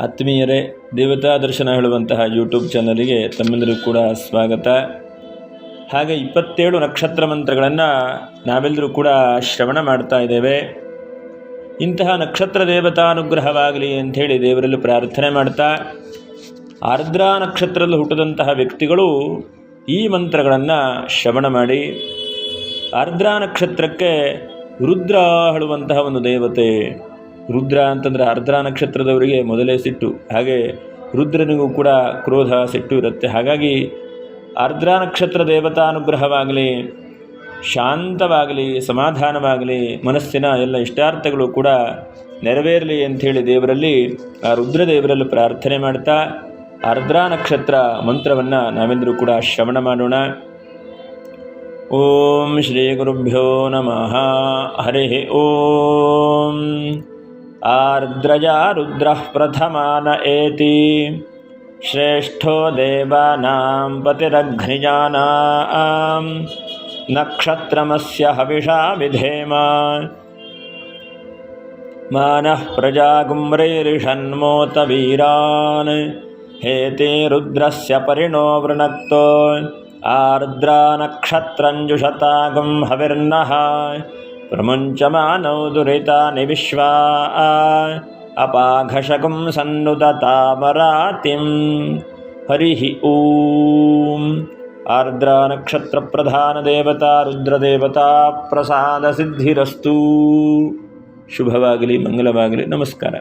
ಆತ್ಮೀಯರೇ, ದೇವತಾ ದರ್ಶನ ಹೇಳುವಂತಹ ಯೂಟ್ಯೂಬ್ ಚಾನಲಿಗೆ ತಮ್ಮೆಲ್ಲರಿಗೂ ಕೂಡ ಸ್ವಾಗತ. ಹಾಗೆ ಇಪ್ಪತ್ತೇಳು ನಕ್ಷತ್ರ ಮಂತ್ರಗಳನ್ನು ನಾವೆಲ್ಲರೂ ಕೂಡ ಶ್ರವಣ ಮಾಡ್ತಾ ಇದ್ದೇವೆ. ಇಂತಹ ನಕ್ಷತ್ರ ದೇವತಾನುಗ್ರಹವಾಗಲಿ ಅಂಥೇಳಿ ದೇವರಲ್ಲಿ ಪ್ರಾರ್ಥನೆ ಮಾಡ್ತಾ, ಆರ್ದ್ರಾ ನಕ್ಷತ್ರದಲ್ಲಿ ಹುಟ್ಟಿದಂತಹ ವ್ಯಕ್ತಿಗಳು ಈ ಮಂತ್ರಗಳನ್ನು ಶ್ರವಣ ಮಾಡಿ, ಆರ್ದ್ರಾ ನಕ್ಷತ್ರಕ್ಕೆ ರುದ್ರ ಹೇಳುವಂತಹ ಒಂದು ದೇವತೆ ರುದ್ರ ಅಂತಂದರೆ ಆರ್ದ್ರಾ ನಕ್ಷತ್ರದವರಿಗೆ ಮೊದಲೇ ಸಿಟ್ಟು. ಹಾಗೆ ರುದ್ರನಿಗೂ ಕೂಡ ಕ್ರೋಧ, ಸಿಟ್ಟು ಇರುತ್ತೆ. ಹಾಗಾಗಿ ಆರ್ದ್ರಾ ನಕ್ಷತ್ರ ದೇವತಾನುಗ್ರಹವಾಗಲಿ, ಶಾಂತವಾಗಲಿ, ಸಮಾಧಾನವಾಗಲಿ, ಮನಸ್ಸಿನ ಎಲ್ಲ ಇಷ್ಟಾರ್ಥಗಳು ಕೂಡ ನೆರವೇರಲಿ ಅಂಥೇಳಿ ದೇವರಲ್ಲಿ, ಆ ರುದ್ರ ದೇವರಲ್ಲಿ ಪ್ರಾರ್ಥನೆ ಮಾಡ್ತಾ ಆರ್ದ್ರಾ ನಕ್ಷತ್ರ ಮಂತ್ರವನ್ನು ನಾವೆಂದರೂ ಕೂಡ ಶ್ರವಣ ಮಾಡೋಣ. ಓಂ ಶ್ರೀ ಗುರುಭ್ಯೋ ನಮಃ. ಹರಿ ಓಂ. आर्द्रजा रुद्रः प्रथमान एति। श्रेष्ठो देवानां पतिरघ्निजानाम् नक्षत्रमस्य हविषा विधेम। मानः प्रजागुम्रैरिषन्मोतवीरान् हेते रुद्रस्य परिणो वृणक्तो। आर्द्रानक्षत्रञ्जुषतागुंहविर्नः ಹವಿರ್ನಃ ಪ್ರಮುಂಚಮಾನೌ ದುರಿತಾನಿ ವಿಶ್ವಾ ಅಪಾಘಶಕಂ ಸನ್ನುತತಾಮರಾತಿಂ ಹರಿ ಓಂ ಆರ್ದ್ರಾ ನಕ್ಷತ್ರ ಪ್ರಧಾನ ದೇವತಾ ರುದ್ರದೇವತಾ ಪ್ರಸಾದ ಸಿದ್ಧಿರಸ್ತು ಶುಭವಾಗಲಿ ಮಂಗಲವಾಗಲಿ ನಮಸ್ಕಾರ